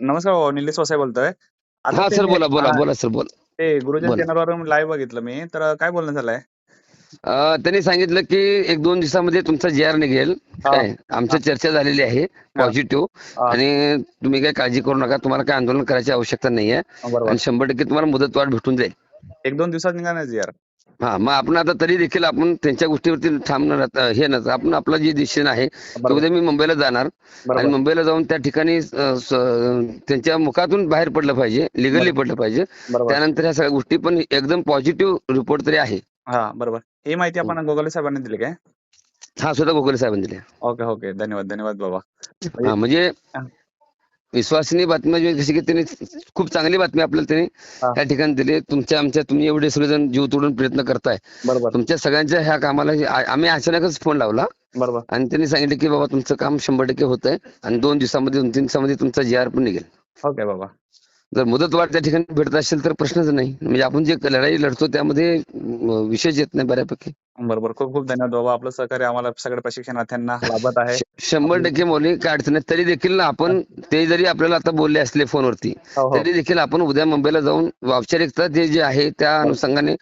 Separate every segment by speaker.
Speaker 1: नमस्कार निलेश वसाई बोलतोय. आता
Speaker 2: हा सर बोला बोला बोला सर बोला.
Speaker 1: ते गुरुजन लाईव्ह बघितलं मी तर काय बोलणं झालंय?
Speaker 2: त्यांनी सांगितलं की एक दोन दिवसामध्ये तुमचा जी आर निघेल. काय आमची चर्चा झालेली आहे पॉझिटिव्ह. आणि तुम्ही काही काळजी करू नका तुम्हाला काय आंदोलन करायची आवश्यकता नाहीये. आणि शंभर टक्के तुम्हाला मुदतवाढ भेटून जाईल.
Speaker 1: एक दोन दिवसात निघाणार यार
Speaker 2: हा मग आपण आता तरी देखील आपण त्यांच्या गोष्टीवरती थांबणार हे नसतं आपण आपला जे डिसिजन आहे तो उद्या मी मुंबईला जाणार आणि मुंबईला जाऊन त्या ठिकाणी त्यांच्या मुखातून बाहेर पडलं पाहिजे लिगली. पडलं पाहिजे. त्यानंतर ह्या सगळ्या गोष्टी पण एकदम पॉझिटिव्ह रिपोर्ट तरी आहे.
Speaker 1: हा बरोबर. ही माहिती आपण गोगाले साहेबांनी दिली काय?
Speaker 2: हा स्वतः गोखले साहेबांनी दिली.
Speaker 1: Okay okay. धन्यवाद धन्यवाद बाबा.
Speaker 2: हा म्हणजे
Speaker 1: हा.
Speaker 2: विश्वासनीय बातमी म्हणजे कशी की त्यांनी खूप चांगली बातमी आपल्याला त्यांनी. त्या ठिकाणी दिली. तुमच्या आमच्या तुम्ही एवढे सगळेजण जीव तोडून प्रयत्न करताय.
Speaker 1: बरोबर.
Speaker 2: तुमच्या सगळ्यांच्या ह्या कामाला आम्ही अचानकच फोन लावला.
Speaker 1: बरोबर.
Speaker 2: आणि त्यांनी सांगितलं की बाबा तुमचं काम शंभर टक्के होत आहे आणि दोन दिवसामध्ये दोन तीन दिवसामध्ये तुमचा जी आर पण निघेल.
Speaker 1: ओके बाबा.
Speaker 2: जर मुदतवाढ त्या ठिकाणी भेटत असेल तर प्रश्नच नाही. म्हणजे आपण जे लढाई लढतो त्यामध्ये विषयच येत नाही बऱ्यापैकी.
Speaker 1: बरोबर. खूप खूप धन्यवाद बाबा. आपलं सहकार्य आम्हाला सगळ्या प्रशिक्षणार्थ्यांना लाभत आहे.
Speaker 2: शंभर टक्के मौली काय अडचण नाही. तरी देखील ना आपण ते जरी आपल्याला आता बोलले असले फोनवरती
Speaker 1: हो हो.
Speaker 2: तरी देखील आपण उद्या मुंबईला जाऊन औपचारिकता ते जे आहे त्या अनुषंगाने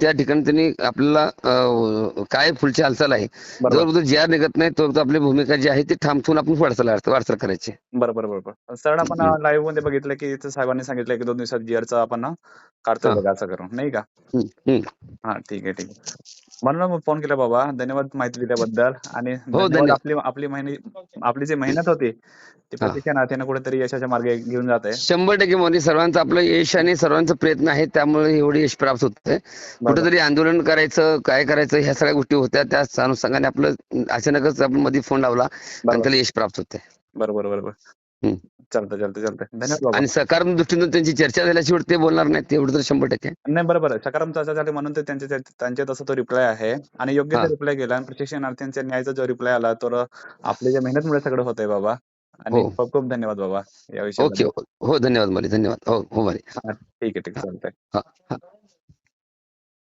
Speaker 2: त्या ठिकाणी त्यांनी आपल्याला अं, काय पुढची हालचाल आहे
Speaker 1: बरोबर.
Speaker 2: उद्या जी आर निघत नाही तर आपली भूमिका जी आहे ती ठामठून आपण वाटचाल वाटचाल करायची.
Speaker 1: बरोबर बरोबर. सर आपण
Speaker 2: हम्म.
Speaker 1: लाईव्हमध्ये बघितलं की इथं साहेबांनी सांगितलं की दोन दिवसात जीआरचं आपण ना
Speaker 2: हा.
Speaker 1: बघा असं करून नाही का?
Speaker 2: हम्म, हम्म.
Speaker 1: हा ठीक आहे ठीक आहे. म्हणून फोन केला बाबा. धन्यवाद माहिती दिल्याबद्दल. आणि धन्यवाद.
Speaker 2: धन्यवाद.
Speaker 1: आपली आपली जी मेहनत होती ती
Speaker 2: हा.
Speaker 1: प्रशिक्षणार्थीनं कुठेतरी यशाच्या मार्गे घेऊन जात. आहे
Speaker 2: शंभर टक्के मोदी सर्वांचं आपलं यश आणि सर्वांचा प्रयत्न आहे त्यामुळे एवढे यश प्राप्त होत. आहे कुठेतरी आंदोलन करायचं काय करायचं ह्या सगळ्या गोष्टी होत्या. त्या अनुषंगाने आपलं अचानकच आपण मध्ये फोन लावला आणि त्याला यश प्राप्त होते.
Speaker 1: बरोबर बरोबर. चालतं चालतं बाबा.
Speaker 2: आणि सकारात्मक दृष्टीने त्यांची चर्चा झाल्याशिवाय ते बोलणार नाहीत तेवढं तर शंभर टक्के.
Speaker 1: नाही बरोबर आहे. सकारात्मक चर्चा झाली म्हणून ते त्यांचे त्यांचे तसं तो रिप्लाय आहे. आणि योग्य रिप्लाय गेला आणि प्रशिक्षणार्थींच्या न्यायचा जो रिप्लाय आला तर आपल्या ज्या मेहनतमुळे सगळं होतंय बाबा. आणि
Speaker 2: हो.
Speaker 1: खूप खूप धन्यवाद बाबा या
Speaker 2: ओके
Speaker 1: विषयाबद्दल
Speaker 2: हो धन्यवाद माली धन्यवाद. हो हो माली.
Speaker 1: ठीक आहे ठीक आहे. चालतंय.